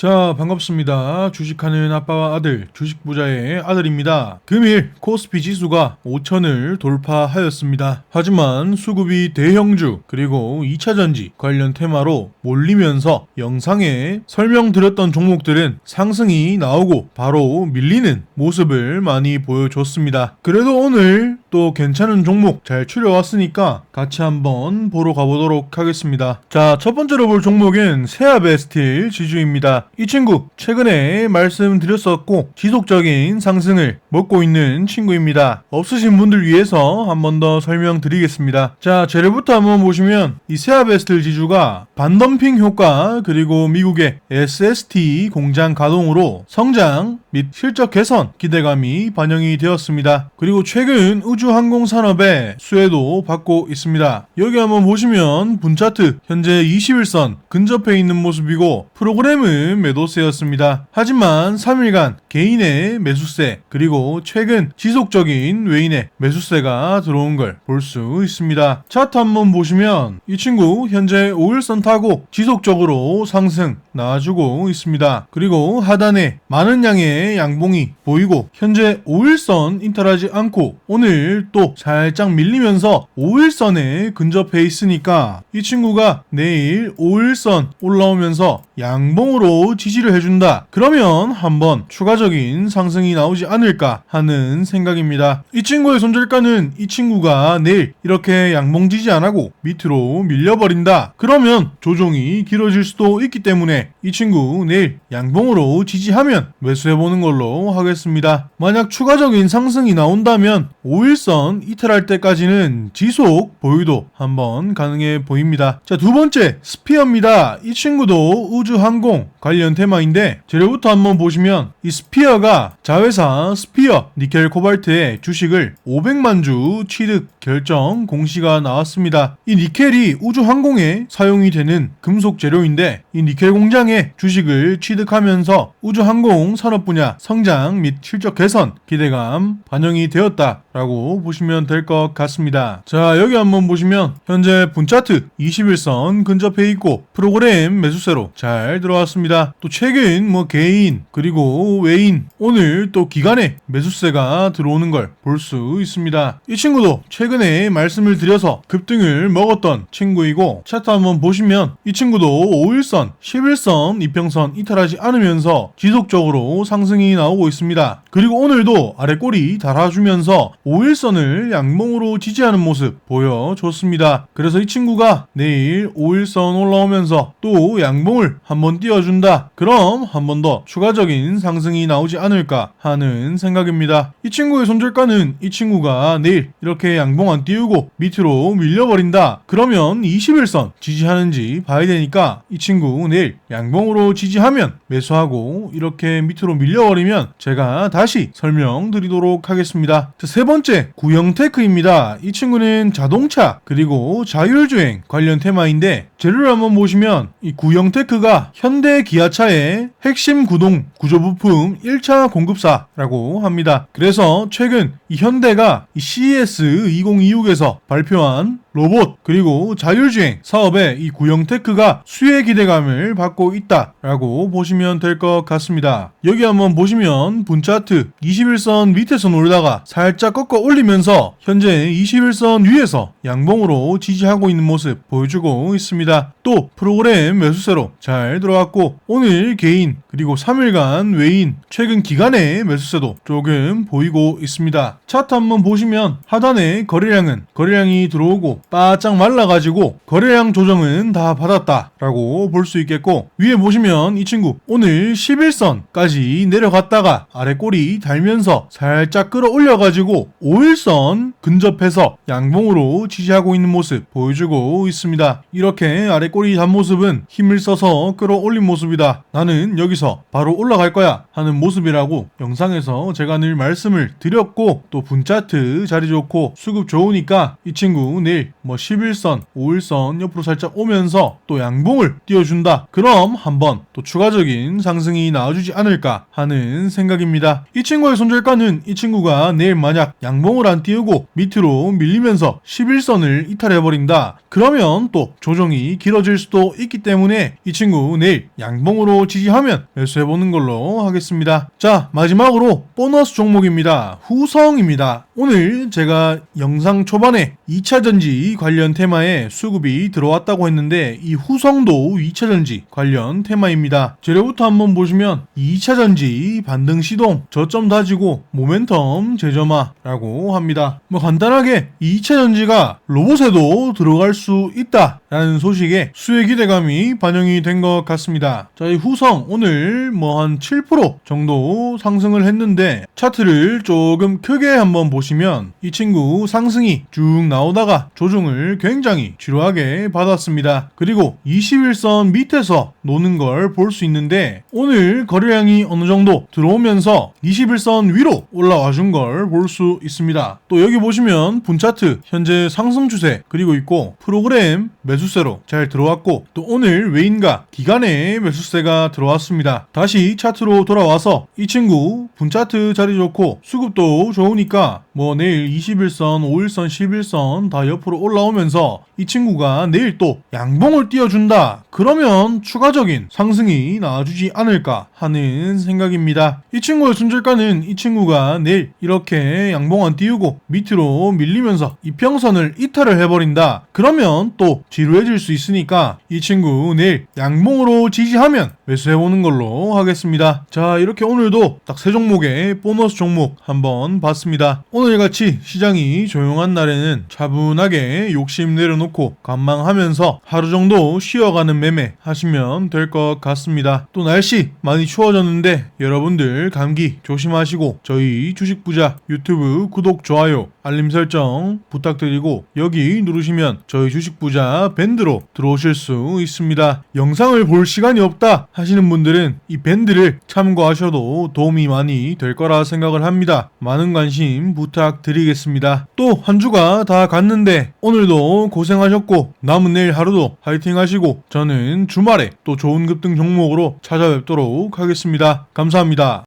자, 반갑습니다. 주식하는 아빠와 아들, 주식 부자의 아들입니다. 금일 코스피 지수가 5천을 돌파하였습니다. 하지만 수급이 대형주 그리고 2차 전지 관련 테마로 몰리면서 영상에 설명드렸던 종목들은 상승이 나오고 바로 밀리는 모습을 많이 보여줬습니다. 그래도 오늘 또 괜찮은 종목 잘 추려왔으니까 같이 한번 보러 가보도록 하겠습니다. 자, 첫 번째로 볼 종목은 세아베스틸 지주입니다. 이 친구 최근에 말씀드렸었고 지속적인 상승을 먹고 있는 친구입니다. 없으신 분들 위해서 한 번 더 설명드리겠습니다. 자, 재료부터 한번 보시면 이 세아베스틸 지주가 반덤핑 효과 그리고 미국의 SST 공장 가동으로 성장 및 실적 개선 기대감이 반영이 되었습니다. 그리고 최근 우주 항공 산업의 수혜도 받고 있습니다. 여기 한번 보시면 분차트 현재 21선 근접해 있는 모습이고 프로그램은 매도세였습니다. 하지만 3일간 개인의 매수세 그리고 최근 지속적인 외인의 매수세가 들어온 걸 볼 수 있습니다. 차트 한번 보시면 이 친구 현재 5일선 타고 지속적으로 상승 나와주고 있습니다. 그리고 하단에 많은 양의 양봉이 보이고 현재 5일선 인터하지 않고 오늘 또 살짝 밀리면서 5일선에 근접해 있으니까 이 친구가 내일 5일선 올라오면서 양봉으로 지지를 해준다. 그러면 한번 추가적인 상승이 나오지 않을까 하는 생각입니다. 이 친구의 손절가는 이 친구가 내일 이렇게 양봉 지지 안 하고 밑으로 밀려버린다. 그러면 조종이 길어질 수도 있기 때문에 이 친구 내일 양봉으로 지지하면 매수해보는 걸로 하겠습니다. 만약 추가적인 상승이 나온다면 5일선 이탈할 때까지는 지속 보유도 한번 가능해 보입니다. 자, 두 번째 스피어입니다. 이 친구도 우주 항공 관련 테마인데 재료부터 한번 보시면 이 스피어가 자회사 스피어 니켈 코발트의 주식을 500만 주 취득 결정 공시가 나왔습니다. 이 니켈이 우주 항공에 사용이 되는 금속 재료인데 이 니켈 공장의 주식을 취득하면서 우주 항공 산업 분야 성장 및 실적 개선 기대감 반영이 되었다 라고 보시면 될 것 같습니다. 자, 여기 한번 보시면 현재 분차트 21선 근접해 있고 프로그램 매수세로 잘 들어왔습니다. 또 최근 뭐 개인 그리고 외인 오늘 또 기간에 매수세가 들어오는 걸 볼 수 있습니다. 이 친구도 최근에 말씀을 드려서 급등을 먹었던 친구이고 차트 한번 보시면 이 친구도 5일선, 11선 이평선 이탈하지 않으면서 지속적으로 상승이 나오고 있습니다. 그리고 오늘도 아래 꼬리 달아주면서 5일선을 양봉으로 지지하는 모습 보여줬습니다. 그래서 이 친구가 내일 5일선 올라오면서 또 양봉을 한번 띄워준다. 그럼 한 번 더 추가적인 상승이 나오지 않을까 하는 생각입니다. 이 친구의 손절가는 이 친구가 내일 이렇게 양봉 안 띄우고 밑으로 밀려버린다. 그러면 21선 지지하는지 봐야 되니까 이 친구 내일 양봉으로 지지하면 매수하고 이렇게 밑으로 밀려버리면 제가 다시 설명드리도록 하겠습니다. 자, 세 번째 구형테크입니다. 이 친구는 자동차 그리고 자율주행 관련 테마인데 재료를 한번 보시면 이 구형테크가 현대 기아차의 핵심 구동 구조 부품 1차 공급사라고 합니다. 그래서 최근 이 현대가 이 CES 2026에서 발표한 로봇 그리고 자율주행 사업에 이 구형테크가 수혜 기대감을 받고 있다라고 보시면 될 것 같습니다. 여기 한번 보시면 분차트 21선 밑에서 놀다가 살짝 꺾어 올리면서 현재 21선 위에서 양봉으로 지지하고 있는 모습 보여주고 있습니다. 또 프로그램 매수세로 잘 들어왔고 오늘 개인 그리고 3일간 외인 최근 기간의 매수세도 조금 보이고 있습니다. 차트 한번 보시면 하단에 거래량은 거래량이 들어오고 바짝 말라가지고 거래량 조정은 다 받았다라고 볼 수 있겠고 위에 보시면 이 친구 오늘 11선까지 내려갔다가 아래 꼬리 달면서 살짝 끌어올려가지고 5일선 근접해서 양봉으로 지지하고 있는 모습 보여주고 있습니다. 이렇게 아래 꼬리 단 모습은 힘을 써서 끌어올린 모습이다. 나는 여기서 바로 올라갈 거야 하는 모습이라고 영상에서 제가 늘 말씀을 드렸고 또 분차트 자리 좋고 수급 좋으니까 이 친구 내일 뭐 11선, 5일선 옆으로 살짝 오면서 또 양봉을 띄워준다. 그럼 한번 또 추가적인 상승이 나와주지 않을까 하는 생각입니다. 이 친구의 손절가는 이 친구가 내일 만약 양봉을 안 띄우고 밑으로 밀리면서 11선을 이탈해버린다. 그러면 또 조정이 길어질 수도 있기 때문에 이 친구 내일 양봉으로 지지하면 매수해보는 걸로 하겠습니다. 자, 마지막으로 보너스 종목입니다. 후성입니다. 오늘 제가 영상 초반에 2차전지 관련 테마에 수급이 들어왔다고 했는데 이 후성도 2차전지 관련 테마입니다. 재료부터 한번 보시면 2차전지 반등 시동, 저점 다지고 모멘텀 재점화 라고 합니다. 뭐 간단하게 2차 전지가 로봇에도 들어갈 수 있다 라는 소식에 수혜 기대감이 반영이 된 것 같습니다. 자, 이 후성 오늘 뭐 한 7% 정도 상승을 했는데 차트를 조금 크게 한번 보시면 이 친구 상승이 쭉 나오다가 조정을 굉장히 지루하게 받았습니다. 그리고 21선 밑에서 노는 걸 볼 수 있는데 오늘 거래량이 어느 정도 들어오면서 21선 위로 올라와 준 걸 볼 수 있습니다. 또 여기 보시면 분차트 현재 상승 추세 그리고 있고 프로그램 매수 세로 잘 들어왔고 또 오늘 외인과 기간의 매수세가 들어왔습니다. 다시 차트로 돌아와서 이 친구 분차트 자리 좋고 수급도 좋으니까 뭐 내일 21선, 5일선, 11선 다 옆으로 올라오면서 이 친구가 내일 또 양봉을 띄워준다. 그러면 추가적인 상승이 나와주지 않을까 하는 생각입니다. 이 친구의 순절가는 이 친구가 내일 이렇게 양봉 안 띄우고 밑으로 밀리면서 이평선을 이탈을 해버린다. 그러면 또 지루해질 수 있으니까 이 친구 내일 양봉으로 지지하면 매수해보는 걸로 하겠습니다. 자, 이렇게 오늘도 딱 세 종목의 보너스 종목 한번 봤습니다. 오늘같이 시장이 조용한 날에는 차분하게 욕심 내려놓고 관망하면서 하루 정도 쉬어가는 매매 하시면 될 것 같습니다. 또 날씨 많이 추워졌는데 여러분들 감기 조심하시고 저희 주식부자 유튜브 구독, 좋아요, 알림 설정 부탁드리고 여기 누르시면 저희 주식부자 밴드로 들어오실 수 있습니다. 영상을 볼 시간이 없다 하시는 분들은 이 밴드를 참고하셔도 도움이 많이 될 거라 생각을 합니다. 많은 관심 부탁드리겠습니다. 또 한 주가 다 갔는데 오늘도 고생하셨고 남은 내일 하루도 화이팅 하시고 저는 주말에 또 좋은 급등 종목으로 찾아뵙도록 하겠습니다. 감사합니다.